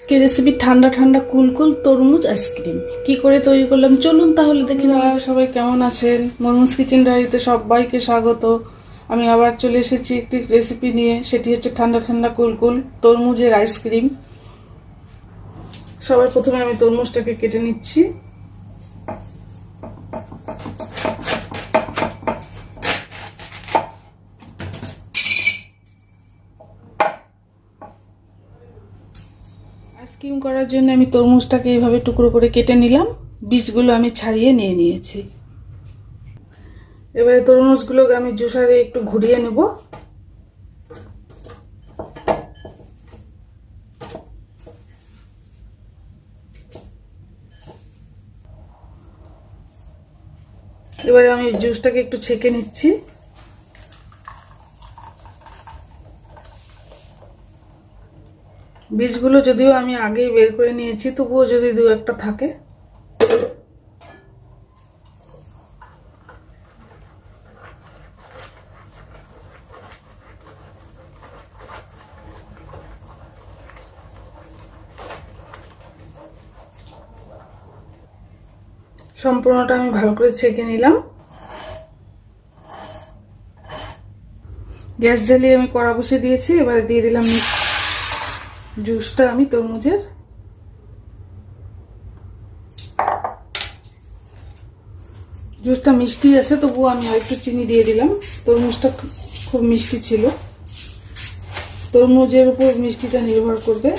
আজকে রেসিপি ঠান্ডা ঠান্ডা কুলকুল তরমুজ আইসক্রিম কি করে তৈরি করলাম? চলুন তাহলে দেখি না সবাই কেমন আছেন? মরমুজ কিচেন ডায়েরিতে সবাইকে স্বাগত। আমি আবার চলে এসেছি একটি রেসিপি নিয়ে। সেটি হচ্ছে ঠান্ডা ঠান্ডা কুলকুল তরমুজের আইসক্রিম সবার প্রথমে আমি তরমুজটাকে কেটে নিচ্ছি। আইসক্রিম করার জন্য আমি তরমুজটাকে এইভাবে টুকরো করে কেটে নিলাম। বীজগুলো আমি ছাড়িয়ে নিয়ে নিয়েছি। এবারে তরমুজগুলোকে আমি জুসারে একটু ঘুরিয়ে নেব। এবারে আমি জুসটাকে একটু ছেঁকে নিচ্ছি। বীজগুলো যদিও আমি আগেই বের করে নিয়েছি, তবুও যদি দু একটা থাকে। সম্পূর্ণটা আমি ভালো করে ছেঁকে নিলাম। গ্যাস জ্বালিয়ে আমি কড়া বসিয়ে দিয়েছি, এবারে দিয়ে দিলাম জুসটা আমি তরমুজের। জুসটা মিষ্টি আছে, তবুও আমি একটু চিনি দিয়ে দিলাম। তরমুজটা খুব মিষ্টি ছিল। তরমুজের উপর মিষ্টিটা নির্ভর করবে।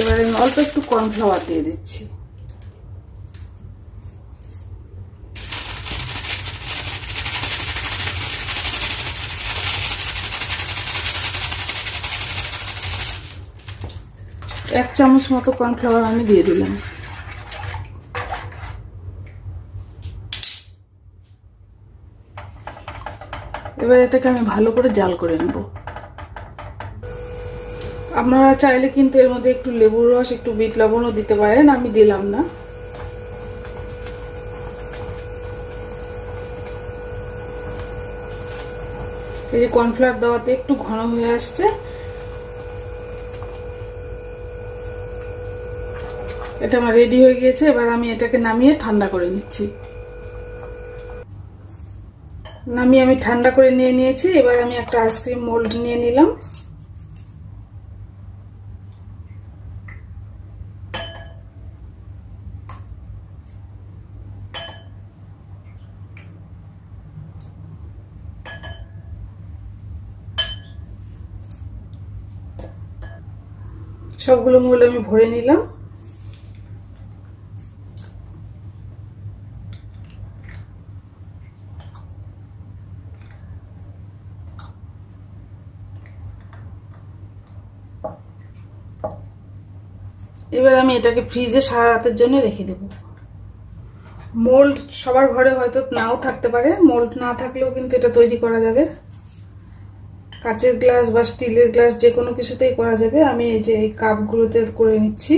এবারে আমি অল্প একটু কর্নফ্লাওয়ার দিয়ে দিচ্ছি। এক চামচ মতো কর্নফ্লাওয়ার আমি দিয়ে দিলাম। এবার এটাকে আমি ভালো করে জাল করে নেব। আপনারা চাইলে কিন্তু এর মধ্যে একটু লেবুর রস, একটু বিট লবণও দিতে পারেন, আমি দিলাম না। এই যে কর্নফ্লাওয়ার দেওয়াতে একটু ঘন হয়ে আসছে এটা আমার রেডি হয়ে গিয়েছে, এবার আমি এটাকে নামিয়ে ঠান্ডা করে নিচ্ছি। নামিয়ে আমি ঠান্ডা করে নিয়ে নিয়েছি, এবার আমি একটা আইসক্রিম মোল্ড নিয়ে নিলাম। সবগুলো মোল্ড আমি ভরে নিলাম। এবার আমি এটাকে ফ্রিজে সারা রাতের জন্য রেখে দেব। মোল্ড সবার ঘরে হয়তো নাও থাকতে পারে মোল্ড না থাকলেও কিন্তু এটা তৈরি করা যাবে। কাচের গ্লাস বা স্টিলের গ্লাস যে কোনো কিছুতেই করা যাবে। আমি এই যে এই কাপগুলোতে করে নিচ্ছি।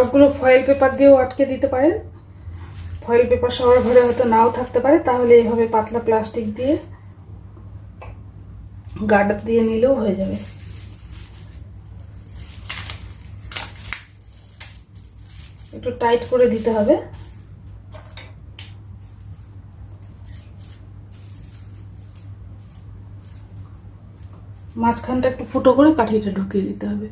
কাপগুলো ফয়েল পেপার দিয়েও আটকে দিতে পারেন। ফয়েল পেপার সবার ঘরে হয়তো নাও থাকতে পারে, তাহলে এইভাবে পাতলা প্লাস্টিক দিয়ে গার্ডার দিয়ে নিলেও হয়ে যাবে। একটু টাইট করে দিতে হবে। মাঝখানটা একটু ফুটো করে কাঠিটা ঢুকিয়ে দিতে হবে।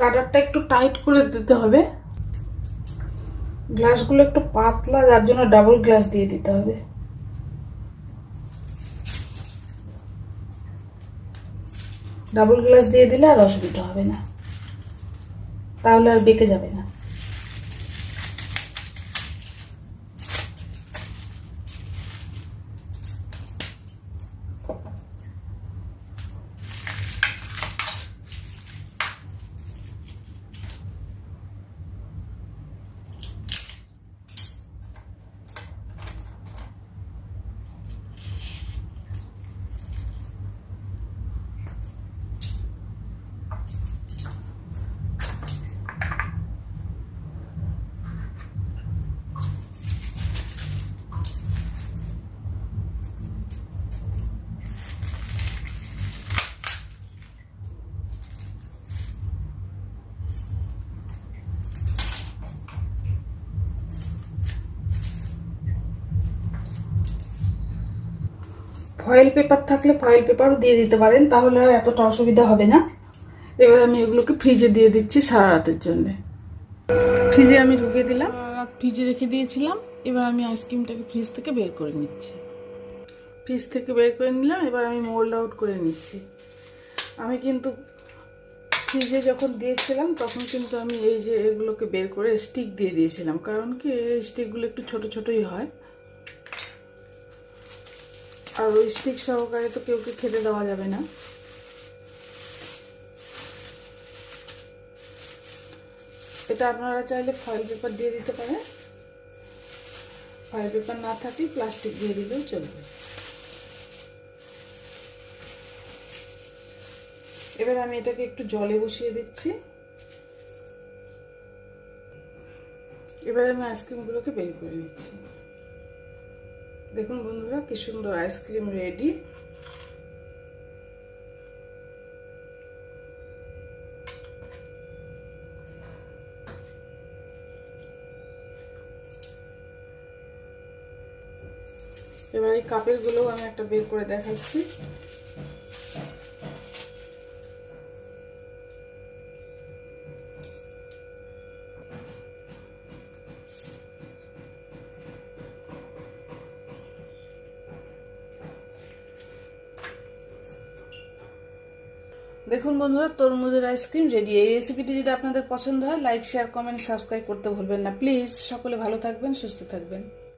গার্ডারটা একটু টাইট করে দিতে হবে। গ্লাসগুলো একটু পাতলা, যার জন্য ডাবল গ্লাস দিয়ে দিতে হবে। ডাবল গ্লাস দিয়ে দিলে আর অসুবিধা হবে না। তাহলে আর বেঁকে যাবে না। ফয়েল পেপার থাকলে ফয়েল পেপারও দিয়ে দিতে পারেন, তাহলে আর এতটা অসুবিধা হবে না। এবার আমি এগুলোকে ফ্রিজে দিয়ে দিচ্ছি সারা রাতের জন্য। ফ্রিজে আমি ঢুকিয়ে দিলাম ফ্রিজে রেখে দিয়েছিলাম, এবার আমি আইসক্রিমটাকে ফ্রিজ থেকে বের করে নিচ্ছি। ফ্রিজ থেকে বের করে নিলাম, এবার আমি মোল্ড আউট করে নিচ্ছি। আমি কিন্তু ফ্রিজে যখন দিয়েছিলাম, তখন কিন্তু আমি এই যে এগুলোকে বের করে স্টিক দিয়ে দিয়েছিলাম। কারণ কি, এই স্টিকগুলো একটু ছোট ছোটই হয়। আর ওই স্টিক সহকারে তো কেউকে খেতে দেওয়া যাবে না। এটা আপনারা চাইলে ফয়েল পেপার দিয়ে দিতে পারেন। ফয়েল পেপার না থাকলে প্লাস্টিক দিয়ে দিলেও চলবে। এবার আমি এটাকে একটু জলে বসিয়ে দিচ্ছি। এবার আমি আইসক্রিমগুলোকে বের করে নিচ্ছি। দেখুন বন্ধুরা, কি সুন্দর আইসক্রিম রেডি এবার এই কাপেরগুলো আমি একটা বের করে দেখাচ্ছি। দেখুন বন্ধুরা, তরমুজের আইসক্রিম রেডি এই রেসিপিটি যদি আপনাদের পছন্দ হয় লাইক শেয়ার কমেন্ট সাবস্ক্রাইব করতে ভুলবেন না। প্লিজ সকলে ভালো থাকবেন, সুস্থ থাকবেন।